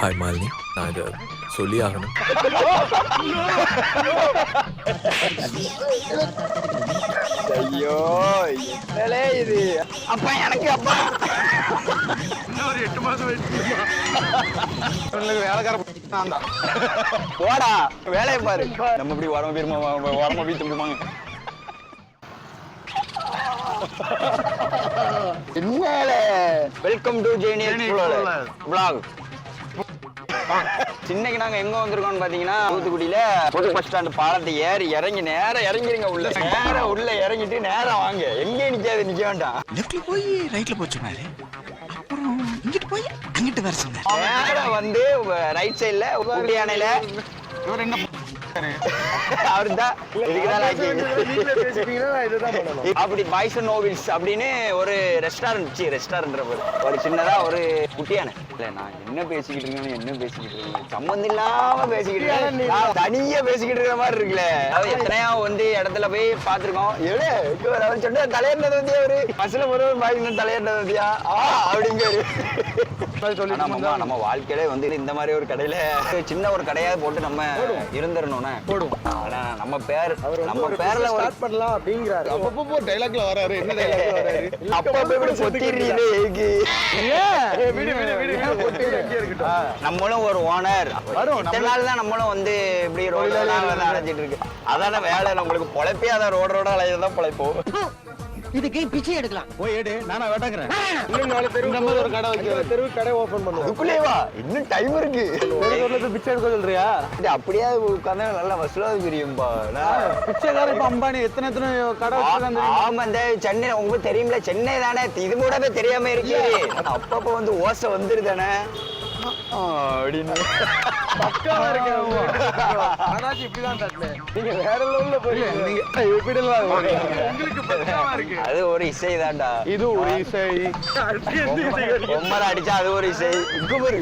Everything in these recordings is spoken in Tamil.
ஹாய் மாலினி நான் இதை சொல்லி ஆகணும் ஐயோ என்னலே இது அப்பா எனக்கு அப்பா இன்னும் ஒரு எட்டு மாசம் வெயிட் வேலைக்கார நான் தான் போடா வேலையை பாரு நம்ம இப்படி வரமா பேருமா வரமா போய் திரும்புவாங்க என்னலே வெல்கம் டு Junior vlog. இன்னைக்கு நாங்க எங்க வந்திருக்கோம்னு பாத்தீங்கன்னா தூத்துக்குடியில புது பஸ் ஸ்டாண்ட் பாலத்தை ஏறி இறங்கி நேரம் இறங்கிருங்க உள்ள. நேரம் உள்ள இறங்கிட்டு நேரம் வாங்க. எங்கே நிக்காது நிக்க வேண்டாம். லெஃப்ட்ல போய் ரைட்ல போய் சொன்னாரு அப்புறம் இங்கிட்டு போய் அங்கிட்டு வர சொன்னாரு. நேரம் வந்து ரைட் சைடுல யானையில இவர் என்ன அவர் தான் இதுக்குதான் லாக்கி. பேசிட்டீங்கன்னா நான் இதுதான் பண்ணணும். அப்படி பாய்ஸ் நோவில்ஸ் அப்படின்னு ஒரு ரெஸ்டாரண்ட் சி ரெஸ்டாரண்ட் ஒரு சின்னதா ஒரு குட்டியான. இல்ல நான் என்ன பேசிக்கிட்டு இருக்கேன் என்ன பேசிக்கிட்டு இருக்கேன் சம்மந்தம் இல்லாம பேசிக்கிட்டு இருக்கேன். தனியா பேசிக்கிட்டு இருக்கிற மாதிரி இருக்குல்ல. அதாவது எத்தனையோ வந்து இடத்துல போய் பார்த்திருக்கோம். எவ்வளோ அவர் சொன்ன தலையேறினது வந்து அவரு பஸ்ல ஒரு பாய்ஸ் தலையேறினது வந்தியா ஆ அப்படிங்காரு சொல்லிட்டு ஆனா மாமா, நம்ம வாழ்க்கையிலே வந்து இந்த மாதிரி ஒரு கடையில சின்ன ஒரு கடையாவது போட்டு நம்ம இருந்துடணும்னே. போடும். ஆனா நம்ம பேர் நம்ம பேர்ல ஒரு ஸ்டார்ட் பண்ணலாம் அப்படிங்கிறாரு. அப்பப்போ டைலாக்ல வராரு. என்ன டைலாக்ல வராரு? அப்பப்ப இப்படி பொத்திடுறீங்களே ஏக்கு விடு விடு விடு. இருக்கட்டும். ஆ, நம்மளும் ஒரு ஓனர் வரும், இத்தனை நாள் தான் நம்மளும் வந்து இப்படி ரோடெல்லாம் வந்து அடைஞ்சிட்டு இருக்கு. அதான வேலை நம்மளுக்கு பொழைப்பே அதான் ரோடு ரோட அலையதான் பொழைப்போம் இதுக்கு பிச்சை எடுக்கலாம்? போய் எடு நானா வேட்டாக்குறேன் இன்னும் நாலு தெரு நம்ம ஒரு கடை வைக்கிறோம் தெரு கடை ஓபன் பண்ணுவோம். அதுக்குள்ளே வா. இன்னும் டைம் இருக்கு. பிச்சை எடுக்க சொல்றியா? இது அப்படியே உட்காந்து நல்லா வசூலாவது தெரியும்பா பிச்சைக்காரன் இப்ப அம்பானி எத்தனை எத்தனை கடை வச்சிருக்காங்க ஆமா இந்த சென்னை உங்களுக்கு தெரியும்ல சென்னை தானே. இது கூடவே தெரியாம இருக்கு. அப்பப்ப வந்து ஓசை வந்துருதானே? அப்படின்னு. பக்காவா இருக்கு இப்படிதான் தட்டல நீங்க வேற லெவல்ல போறீங்க. நீங்க எப்படி எல்லாம் உங்களுக்கு பக்காவா இருக்கு. அது ஒரு இசை தான்டா. இது ஒரு இசை. அடிச்சா அது ஒரு இசை. இங்க பாரு.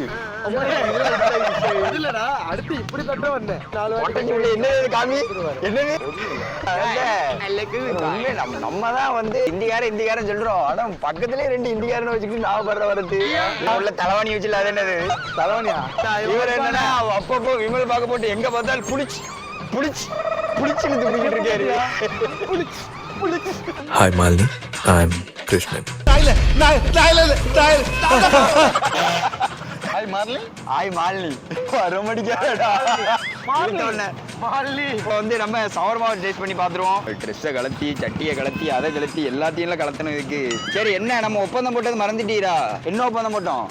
இல்லடா அடுத்து இப்படி தட்ட வந்தேன். நாலு ஒட்டஞ்சு உள்ள என்னது இது காமி என்னது? நம்ம நம்ம தான் வந்து இந்திக்காரன் இந்திக்காரன் சொல்றோம். ஆனா பக்கத்துலயே ரெண்டு இந்திக்காரன் வச்சுக்கிட்டு நான் படுற வரது உள்ள தலைவாணி வச்சு அது என்னது? தலைவனியா இவர் என்னன்னா அப்பப்போ விமல் பார்க்க போட்டு எங்க பார்த்தாலும் புடிச்சு புடிச்சு புடிச்சு இழுத்து பிடிக்கிட்டு இருக்காரு hi Malini I am Krishnan hi Marley hi Malini வரமடிக்காடா Marley இப்போ வந்து நம்ம சவர்மாவை டேஸ்ட் பண்ணி பார்த்துருவோம். ட்ரெஸ்ஸை கலத்தி சட்டியை கலத்தி அதை கலத்தி எல்லாத்தையும் கலத்தணும் இதுக்கு. சரி என்ன? நம்ம ஒப்பந்தம் போட்டது மறந்துட்டீரா? என்ன ஒப்பந்தம் போட்டோம்?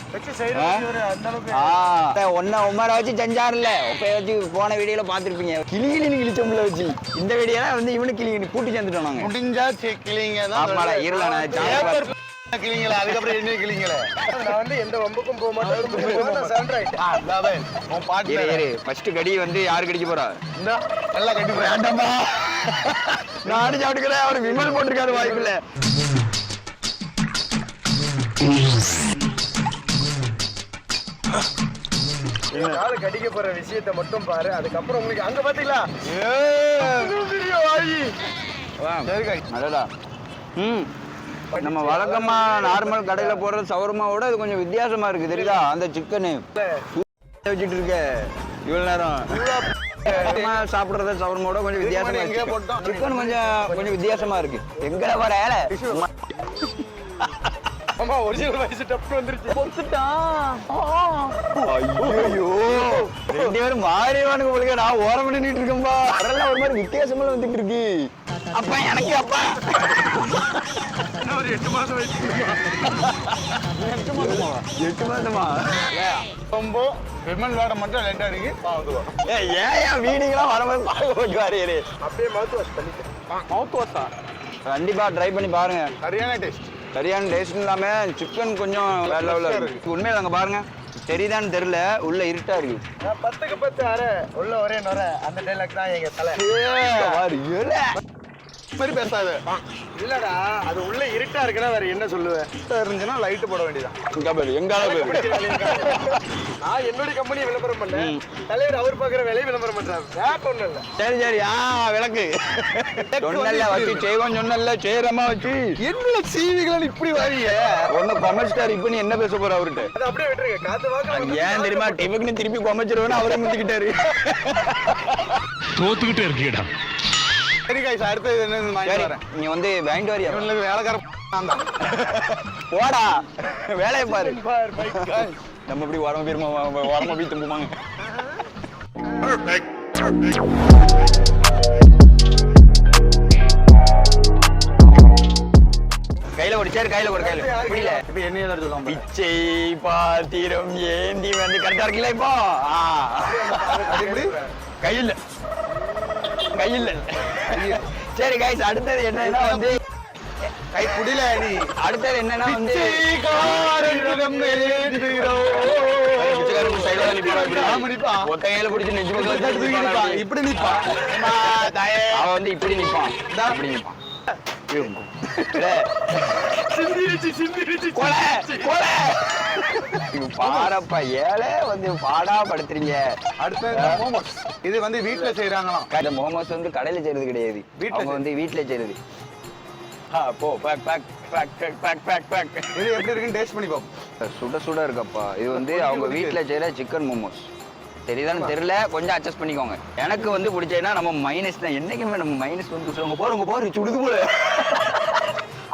ஒன்ன உமாரை வச்சு செஞ்சாருல்ல. ஒப்பைய வச்சு போன வீடியோல பார்த்துருப்பீங்க. கிளி கிளி கிழிச்சோம்ல வச்சு. இந்த வீடியோல வந்து இவனு கிளி கிளி கூட்டி சேர்ந்துட்டோம் நாங்க. முடிஞ்சா கிளிங்க ஆமாடா நான் சாப்பிட்டு கிளிங்களா? அதுக்கப்புறம் என்ன கிளிங்களே? நான் வந்து எந்த வம்புக்கும் போக மாட்டேன். சரண்டர் ஆயிட்டேன். உன் பாட்டு இரு இரு. ஃபர்ஸ்ட் கடி வந்து யாரு கடிக்க போறா? இந்தா, நல்லா கட்டி வேண்டாமா நானும் சாப்பிட்டுக்கிறேன். அவர் விமல் போட்டிருக்காரு வாய்ப்புல நாலு கடிக்க போற விஷயத்தை மட்டும் பாரு. அதுக்கப்புறம் உங்களுக்கு அங்க பாத்தீங்களா? அடடா. ம். நம்ம வழக்கமா நார்மல் கடையில போடுற சவர்மாவோட இது கொஞ்சம் வித்தியாசமா இருக்கு தெரியுதா? அந்த சிக்கனு வச்சுட்டு இருக்க. இவ்வளவு நேரம். சாப்பிடுறத சவர்மாவோட கொஞ்சம் வித்தியாசமா இருக்கு? சிக்கன் கொஞ்சம் கொஞ்சம் வித்தியாசமா இருக்கு. எங்க வர ஆமா ஒரிஜினல் வயசு டப்பு வந்துருச்சு. ஐயோ. ரெண்டு பேரும் மாறிவானுங்க போலுங்க நான் ஓரம் பண்ணிட்டு இருக்கேன்பா அதெல்லாம் ஒரு மாதிரி வித்தியாசமா வந்துட்டு இருக்கு. அப்பா எனக்கு அப்பா. ஒரு எட்டு மாசம் வயசு எட்டு மாசமா ரொம்ப விமல் வேட மட்டும் லேட்டா இருக்கு பாத்துவோம் ஏய், ஏன் ஏன் வீடுங்களாம் வரும்போது பார்க்க போட்டு வாரியரு அப்படியே மவுத் வாஷ் பண்ணிட்டேன் மவுத் வாஷா கண்டிப்பா ட்ரை பண்ணி பாருங்க சரியான டேஸ்ட் சரியான டேஸ்ட் இல்லாம சிக்கன் கொஞ்சம் வேற லெவலில் இருக்கு உண்மையில அங்க பாருங்க தெரியுதான்னு தெரியல உள்ள இருட்டா இருக்கு நான் பத்துக்கு பத்து அரை உள்ள ஒரே நுர அந்த டைலாக் தான் எங்க தலை பாரு, ஏலே. மாதிரி பேசாத இல்லடா அது உள்ள இருட்டா இருக்குன்னா வேற என்ன சொல்லுவேன் இருந்துச்சுன்னா லைட் போட வேண்டியதான் இங்க பாரு எங்கால பேரு நான் என்னுடைய கம்பெனி விளம்பரம் பண்ணேன். தலைவர் அவர் பாக்குற வேலையை விளம்பரம் பண்றாரு. வேற ஒண்ணும் இல்ல. சரி சரி. ஆ விளக்கு. சொன்னல வச்சு செய்வோம் சொன்னல செய்யறமா வச்சு. என்ன சீவிகள் இப்படி வாரிய ஒண்ணு கொமர்ஸ்டார் இப்ப நீ என்ன பேச போற அவர்கிட்ட? அது அப்படியே விட்டுருங்க. காத்து வாக்கு அது ஏன் தெரியுமா? டிபுக்குன்னு திருப்பி கொமச்சிருவேன்னு அவரே முந்திக்கிட்டாரு. தோத்துக்கிட்டே இருக்கீடா சரி காய்ஸ் அடுத்தது என்ன வாங்கி சரி வரேன். நீ வந்து வாங்கிட்டு வரியா? இவனுக்கு வேலைக்கார போடா வேலையை பாரு. நம்ம இப்படி உடம்பு பேருமா உடம்பு போய் தும்புமாங்க கையில ஒரு சேர் கையில ஒரு கையில. புரியல இப்போ என்ன சொல்லுவாங்க பிச்சை பாத்திரம் ஏந்தி வந்து கரெக்டா இருக்குல்ல இப்போ? கையில். கையில். சரி கைஸ் அடுத்தது என்னன்னா வந்து கை புடில நீ. அடுத்தது என்னன்னா வந்து இப்படி நிப்பான். அவன் வந்து இப்படி நிப்பான். இப்படி நிப்பான். டேய், சிந்திருச்சு, சிந்திருச்சு, கொலை, சிந்திருச்சு. கொலை. இவ பாரப்பா ஏழை வந்து பாடா படுத்துறீங்க. அடுத்தது இந்த மோமோஸ். இது வந்து வீட்ல செய்யறாங்களாம் இந்த மோமோஸ் வந்து கடையில செய்யறது கிடையாது. அவங்க வந்து வீட்ல செய்யறது ஆ, போ back back back back back back back இது எப்படி இருக்குன்னு டேஸ்ட் பண்ணி பார்ப்போம் சுட சுட இருக்கப்பா. இது வந்து அவங்க வீட்ல செய்யற சிக்கன் மோமோஸ். தெரியுதான்னு தெரியல. கொஞ்சம் அட்ஜஸ்ட் பண்ணிக்கோங்க. எனக்கு வந்து பிடிச்சதுன்னா நம்ம மைனஸ் தான். என்னைக்குமே நம்ம மைனஸ் வந்து சொல்லுங்க போறவங்க போற சுடுது போல.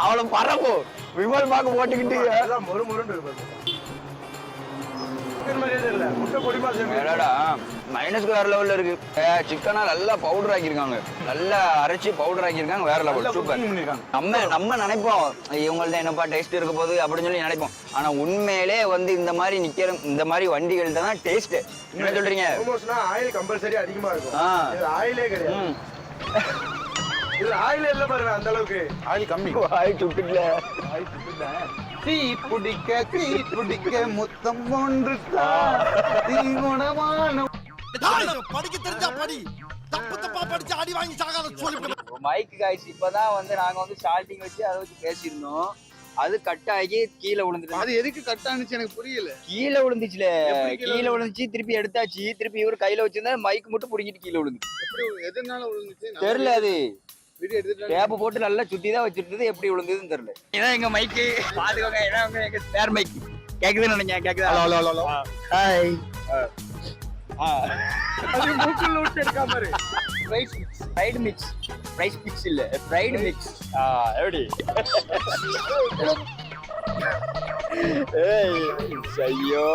அவளை பரப்போ. விமல் பாக்க போட்டுக்கிட்டு. மொறு மொறுன்னு இருக்கும் சிக்கன். முட்டை. என்னடா மைனஸ்க்கு வேற லெவல்ல இருக்கு. சிக்கனா நல்லா பவுடர் ஆக்கியிருக்காங்க. நல்லா அரைச்சி பவுடர் ஆக்கியிருக்காங்க வேற லெவல் சூப்பர். நம்ம நம்ம நினைப்போம் இவங்கள்ட்ட என்னப்பா டேஸ்ட் இருக்க போகுது? அப்படின்னு சொல்லி நினைப்போம். ஆனா உண்மையிலே வந்து இந்த மாதிரி நிக்கிற இந்த மாதிரி வண்டிகள்ட்ட தான் டேஸ்ட் என்ன சொல்றீங்க? ஆயில் கம்பல்சரி அதிகமா இருக்கும். ஆயிலே கிடையாது. ம். இது ஆயிலே இல்ல பாருங்க அந்த அளவுக்கு. ஆயில் கம்மி. வாய் சுட்டுக்கல தீ பிடிக்க தீ பிடிக்க முத்தம் ஒன்று படிக்க தெரிஞ்சா படி. தப்பு தப்பா படிச்சு அடி வாங்கி சாகாத சொல்லி மைக் காய்ச்சி இப்பதான் வந்து நாங்க வந்து ஸ்டார்டிங் வச்சு அதை வச்சு பேசியிருந்தோம். அது கட் ஆகி கீழே விழுந்துட்டு அது எதுக்கு கட் ஆனிச்சு எனக்கு புரியல. கீழே விழுந்துச்சுல. கீழே விழுந்துச்சு? திருப்பி எடுத்தாச்சு. திருப்பி இவர் கையில வச்சிருந்தா மைக் மட்டும் புடிங்கிட்டு கீழே விழுந்து எப்படி எதனால விழுந்துச்சு? தெரியல அது. வீடியோ எடுத்துட்டு டேப் போட்டு நல்லா சுத்தி தான் வச்சிருந்தது. எப்படி விழுந்ததுன்னு தெரியல. இதான் எங்க மைக்கு பாத்துக்கோங்க உங்க எங்க ஸ்பேர் மைக் கேக்குதுன்னு நினைக்கிறேன் கேக்குதா? Hello hello hello. Hi rice mix fried mix rice mix இல்ல. ஃப்ரைடு மிக்ஸ் ஆ எப்படி? ஏய் ஐயோ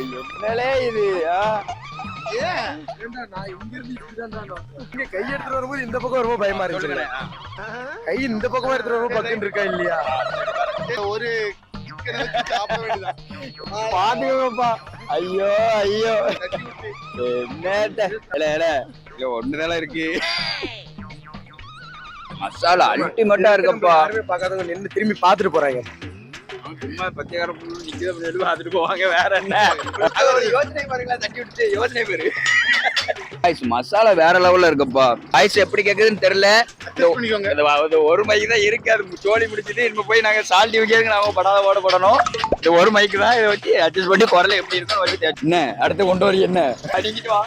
என்னலே இது? ஆ. கை எடுத்துட்டு வரும்போது இந்த பக்கம் ரொம்ப பயமா இருந்துச்சு கை இந்த பக்கமா எடுத்துட்டு வரும்போது பக்கம் இருக்கா இல்லையா ஒரு பாத்துக்கோப்பா ஐயோ ஐயோ என்னட்ட ஒண்ணுதான் இருக்கு. மசாலா அல்டிமேட்டா இருக்கப்பா. பார்க்காதவங்க நின்னு திரும்பி பார்த்துட்டு போறாங்க. சும்மா பச்சைக்கார நிக்குது அப்படின்னு சொல்லி பார்த்துட்டு போவாங்க வேற என்ன? யோசனை பாருங்களா தட்டி விட்டு யோசனை பேரு. ஐஸ் மசாலா வேற லெவல்ல இருக்குப்பா. ஐஸ் எப்படி கேக்குதுன்னு தெரியல. ஒரு மைக்கு தான் இருக்கு. அது சோழி முடிச்சுட்டு இப்ப போய் நாங்க சால்ட்டி வைக்கிறதுக்கு நாம படாத ஓட போடணும். இந்த ஒரு மைக்கு தான். இதை வச்சு அட்ஜஸ்ட் பண்ணி குரல எப்படி இருக்குன்னு வச்சு என்ன? அடுத்து கொண்டு வரி என்ன? அடிக்கிட்டு வா.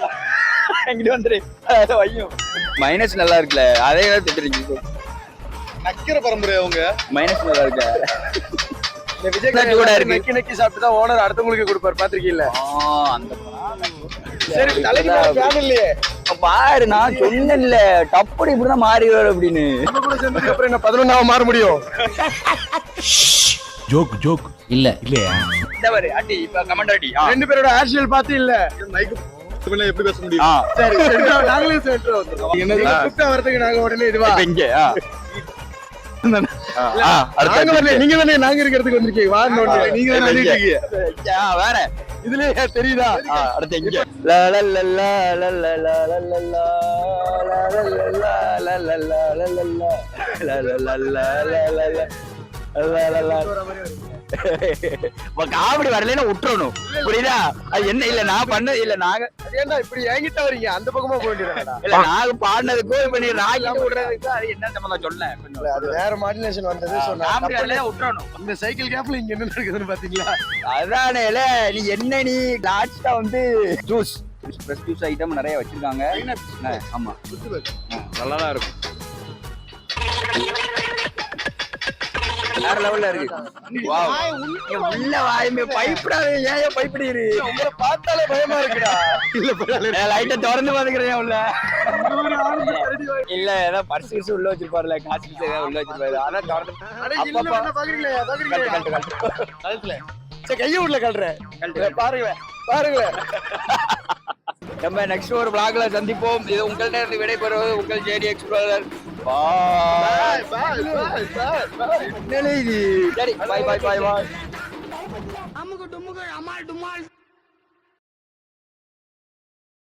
இங்கிட்டு வந்துரு. வையும். மைனஸ் நல்லா இருக்குல்ல. அதே திட்டுறீங்க. நக்கிற பரம்பரை அவங்க? மைனஸ் நல்லா இருக்கு? இந்த விஜய் நக்கி கூட இருக்கு. நக்கி நக்கி சாப்பிட்டு தான் ஓனர் அடுத்தவங்களுக்கு கொடுப்பாரு பாத்திருக்கீங்கல்ல ஆ, அந்த சரி ஃபேன் இல்லையே. பாரு நான் சொன்னேன்ல டப்படி இப்படிதான் மாறிடுவாரு அப்படின்னு. கூட சேர்ந்ததுக்கு அப்புறம் என்ன பதினொன்னாவது மாற முடியும்? ஜோக் ஜோக் இல்ல. இல்லையா? இந்த பாரு அடி இப்ப கமெண்ட் அடி. ரெண்டு பேரோட ஆர்ஷியல் பார்த்து இல்ல. மைக்கு எப்படி பேச முடியும். சரி நாங்களே என்னது? கூப்பிட்டா வரதுக்கு நாங்க உடனே இதுவா இங்க நீங்க தானே நாங்க இருக்கிறதுக்கு வந்திருக்கீங்க வா நீங்க தானே வேற இதுல தெரியுதா அடுத்து எங்க லா லா லா காமெடி வரலன்னா விட்டுறணும் புரியுதா? அது என்ன இல்ல நான் பண்ண இல்ல நாங்க ஏன்டா இப்படி என்கிட்ட வரீங்க. அந்த பக்கமா போயிட்டு இல்ல நாங்க பாடினதுக்கோ இப்ப நீ ராகி விடுறதுக்கு அது என்ன சம்பந்தம் சொல்ல அது வேற மாடுலேஷன் வந்தது காமெடி வரலன்னா விட்டுறணும் இந்த சைக்கிள் கேப்ல இங்க என்ன இருக்குதுன்னு பாத்தீங்களா? அதானே நீ என்ன நீ லாஸ்டா வந்து ஜூஸ் ஜூஸ் ஐட்டம் நிறைய வச்சிருக்காங்க. ஆமா. நல்லா தான் இருக்கும். வேற லெவல்ல இருக்கு. உள்ள வாயுமே பயப்படாத ஏன் ஏன் பயப்படுறீரு உங்களை பார்த்தாலே பயமா இருக்குடா. இல்ல லைட்டை திறந்து பாத்துக்கிறேன் உள்ள? இல்ல ஏதோ பர்ஸ் கிஸ் உள்ள வச்சிருப்பாருல காசு கிஸ் ஏதாவது உள்ள வச்சிருப்பாரு. அதான் திறந்து கையை உள்ள கழுறேன் கழட்டு. பாருங்களேன் பாருங்களேன் நம்ம நெக்ஸ்ட் ஒரு vlogல சந்திப்போம். இது உங்கள்ட்ட இருந்து விடைபெறுவது உங்கள் ஜேடி எக்ஸ்ப்ளோரர் பாய் பாய் பாய் பாய் பாய் சரி பாய் பாய் பாய் பாய் அமுக்கு டுமுக்கு அமால் டுமால்.